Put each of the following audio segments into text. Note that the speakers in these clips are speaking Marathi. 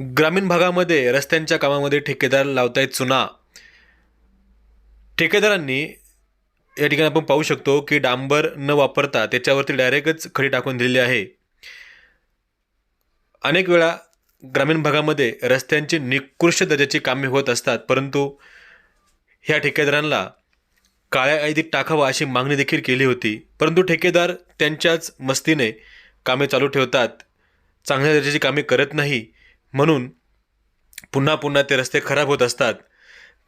ग्रामीण भागामध्ये रस्त्यांच्या कामामध्ये ठेकेदार लावतायत चुना. ठेकेदारांनी या ठिकाणी आपण पाहू शकतो की डांबर न वापरता त्याच्यावरती डायरेक्टच खडी टाकून दिलेली आहे. अनेक वेळा ग्रामीण भागामध्ये रस्त्यांची निकृष्ट दर्जाची कामे होत असतात परंतु ह्या ठेकेदारांना काळ्या ऐदीत टाकावा अशी मागणी देखील केली होती. परंतु ठेकेदार त्यांच्याच मस्तीने कामे चालू ठेवतात. चांगल्या दर्जाची कामे करत नाही. म्हणून पुन्हा पुन्हा ते रस्ते खराब होत असतात.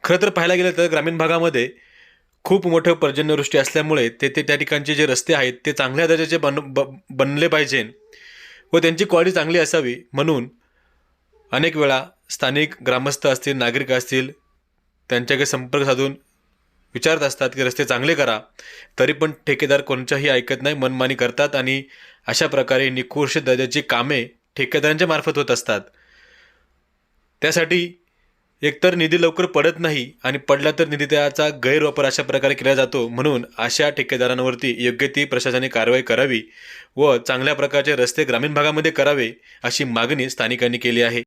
खरं तर पाहायला गेलं तर ग्रामीण भागामध्ये खूप मोठं पर्जन्यवृष्टी असल्यामुळे ते ते त्या ठिकाणचे जे रस्ते आहेत ते चांगल्या दर्जाचे बन ब बनले पाहिजे व त्यांची क्वालिटी चांगली असावी. म्हणून अनेक वेळा स्थानिक ग्रामस्थ असतील नागरिक असतील त्यांच्याकडे संपर्क साधून विचारत असतात की रस्ते चांगले करा तरी पण ठेकेदार कोणच्याही ऐकत नाही मनमानी करतात आणि अशा प्रकारे निकृष्ट दर्जाची कामे ठेकेदारांच्या मार्फत होत असतात. त्यासाठी एकतर निधी लवकर पडत नाही आणि पडला तर निधी त्याचा गैरवापर अशा प्रकारे केला जातो म्हणून अशा ठेकेदारांवरती योग्य ती प्रशासनाने कारवाई करावी व चांगल्या प्रकारचे रस्ते ग्रामीण भागामध्ये करावे अशी मागणी स्थानिकांनी केली आहे.